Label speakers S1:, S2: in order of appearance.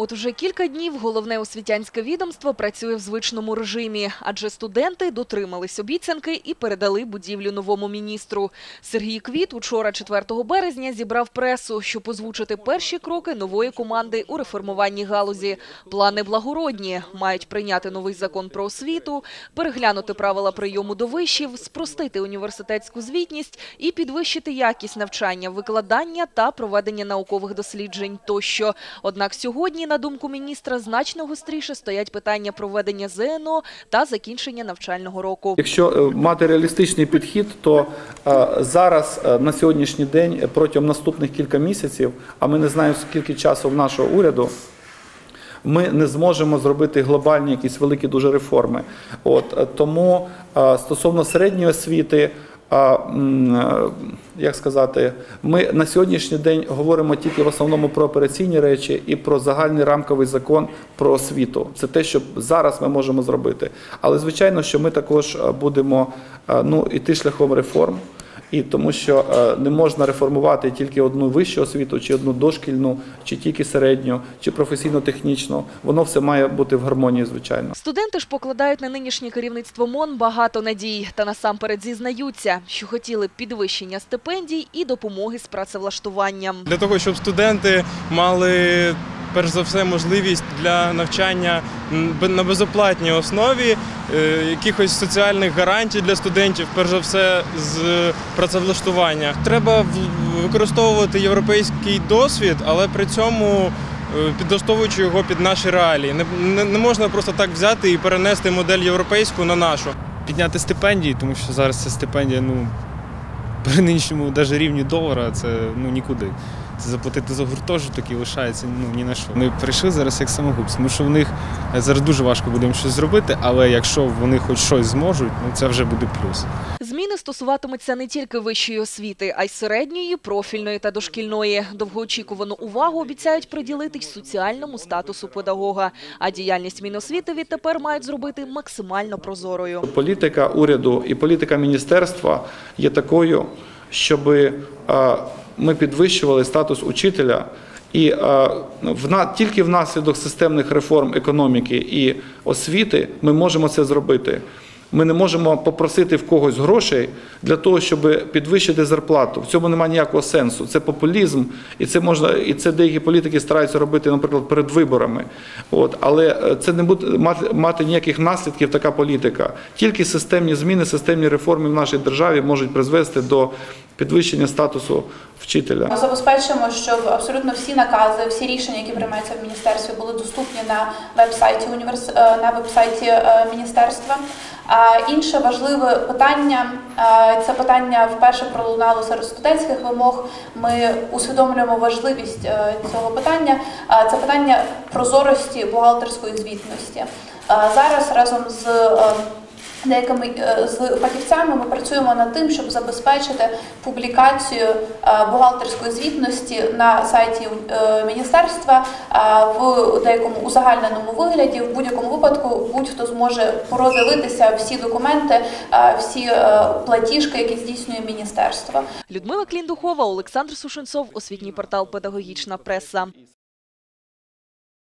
S1: От уже кілька днів головне освітянське відомство працює в звичному режимі, адже студенти дотримались обіцянки і передали будівлю новому міністру. Сергій Квіт учора, 4 березня, зібрав пресу, щоб озвучити перші кроки нової команди у реформуванні галузі. Плани благородні – мають прийняти новий закон про освіту, переглянути правила прийому до вишів, спростити університетську звітність і підвищити якість навчання, викладання та проведення наукових досліджень тощо. Однак сьогодні, на думку міністра, значно гостріше стоять питання проведення ЗНО та закінчення навчального року.
S2: Якщо е, мати реалістичний підхід, то е, зараз е, на сьогоднішній день протягом наступних кілька місяців, а ми не знаємо скільки часу в нашого уряду. Ми не зможемо зробити глобальні якісь великі дуже реформи. От тому стосовно середньої освіти, е, як сказати, ми на сьогоднішній день говоримо тільки в основному про операційні речі і про загальний рамковий закон про освіту. Це те, що зараз ми можемо зробити. Але звичайно, що ми також е, будемо е, ну іти шляхом реформ. І тому що е, не можна реформувати тільки одну вищу освіту, чи одну дошкільну, чи тільки середню, чи професійно-технічну. Воно все має бути в гармонії, звичайно.
S1: Студенти ж покладають на нинішнє керівництво МОН багато надій та насамперед зізнаються, що хотіли підвищення стипендій і допомоги з працевлаштуванням.
S3: для того, щоб студенти мали перш за все можливість для навчання на безоплатній основі, е, якихось соціальних гарантій для студентів, перш за все з працевлаштування. Треба використовувати європейський досвід, але при цьому е, підлаштовуючи його під наші реалії. Не, не, можна просто так взяти і перенести модель європейську на нашу.
S4: підняти стипендії, тому що зараз ця стипендія, ну, при нинішньому навіть рівні долара, це ну нікуди. Заплатити за гуртожиток і лишається ну ні на що. Ми прийшли зараз як самогубці, тому що в них е, зараз дуже важко буде їм щось зробити, але якщо вони хоч щось зможуть, ну це вже буде плюс.
S1: Зміни стосуватимуться не тільки вищої освіти, а й середньої, профільної та дошкільної. Довгоочікувану увагу обіцяють приділити й соціальному статусу педагога. А діяльність Міносвіти відтепер мають зробити максимально прозорою.
S2: Політика уряду і політика міністерства є такою, щоб ми підвищували статус учителя. І е, вна, тільки внаслідок системних реформ економіки і освіти ми можемо це зробити. Ми не можемо попросити в когось грошей для того, щоб підвищити зарплату. В цьому немає ніякого сенсу. Це популізм, і це можна, і це деякі політики стараються робити, наприклад, перед виборами. От але е, це не буде мати, мати ніяких наслідків. Така політика. Тільки системні зміни, системні реформи в нашій державі можуть призвести до підвищення статусу вчителя.
S5: Ми забезпечуємо, щоб абсолютно всі накази, всі рішення, які приймаються в міністерстві, були доступні на веб-сайті універс... е, на веб-сайті е, міністерства. Інше важливе питання це питання вперше пролунало серед студентських вимог. Ми усвідомлюємо важливість е, цього питання. Це питання прозорості бухгалтерської звітності. Зараз разом з е, Деякими е, з фахівцями ми працюємо над тим, щоб забезпечити публікацію е, бухгалтерської звітності на сайті е, міністерства в деякому узагальненому вигляді. В будь-якому випадку будь-хто зможе продивитися всі документи, всі платіжки, які здійснює міністерство.
S1: Людмила Кліндухова, Олександр Сушенцов, освітній портал «Педагогічна преса».